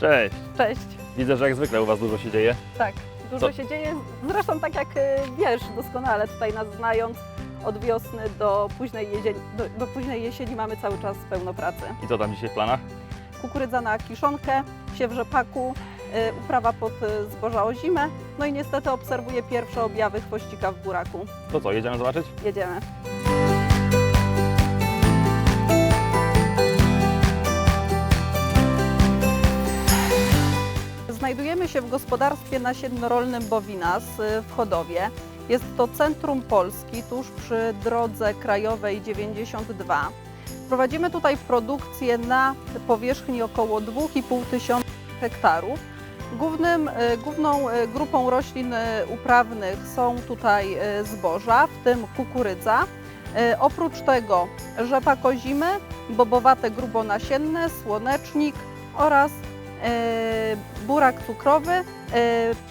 Cześć. Cześć. Widzę, że jak zwykle u Was dużo się dzieje. Tak, dużo Co? się dzieje. Zresztą tak jak y, wiesz doskonale tutaj nas znając, od wiosny do późnej, jesieni, do, do późnej jesieni mamy cały czas pełno pracy. I co tam dzisiaj w planach? Kukurydza na kiszonkę, siew rzepaku, y, uprawa pod y, zboża o zimę. No i niestety obserwuję pierwsze objawy chwościka w buraku. To co, jedziemy zobaczyć? Jedziemy. Się w gospodarstwie nasiennorolnym Bowinas y, w Chodowie. Jest to centrum Polski, tuż przy drodze krajowej 92. Prowadzimy tutaj produkcję na powierzchni około 2,5 tysiąca hektarów. Głównym, y, główną y, grupą roślin uprawnych są tutaj zboża, w tym kukurydza. Oprócz tego rzepak ozimy, bobowate grubonasienne, słonecznik oraz burak cukrowy. Y,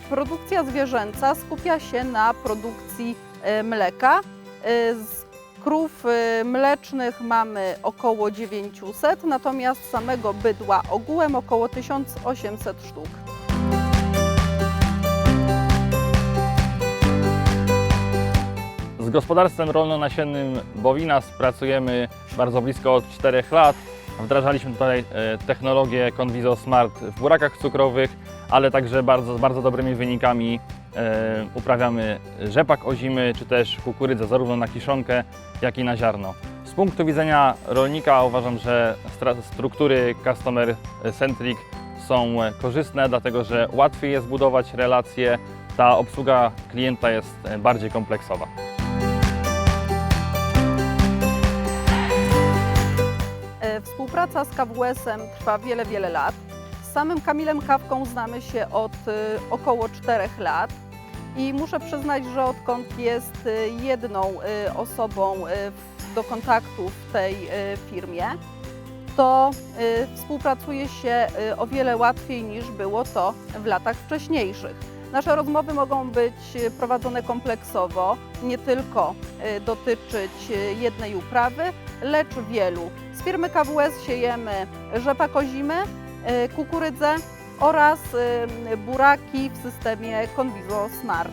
Produkcja zwierzęca skupia się na produkcji y, mleka. Y, Z krów mlecznych mamy około 900, natomiast samego bydła ogółem około 1800 sztuk. Z gospodarstwem rolno-nasiennym Bowinas pracujemy bardzo blisko od 4 lat. Wdrażaliśmy tutaj e, technologię Conviso Smart w burakach cukrowych, ale także bardzo, bardzo dobrymi wynikami e, uprawiamy rzepak ozimy, czy też kukurydzę zarówno na kiszonkę, jak i na ziarno. Z punktu widzenia rolnika uważam, że struktury Customer Centric są korzystne, dlatego że łatwiej jest budować relacje, ta obsługa klienta jest e, bardziej kompleksowa. Współpraca z KWS-em trwa wiele, wiele lat. Z samym Kamilem Kawką znamy się od e, około 4 lat i muszę przyznać, że odkąd jest e, jedną e, osobą do kontaktu w tej firmie, to współpracuje się o wiele łatwiej niż było to w latach wcześniejszych. Nasze rozmowy mogą być e, prowadzone kompleksowo, nie tylko e, dotyczyć e, jednej uprawy, lecz wielu. Z firmy KWS siejemy rzepak ozimy, y, kukurydzę oraz buraki w systemie Conviso Smart.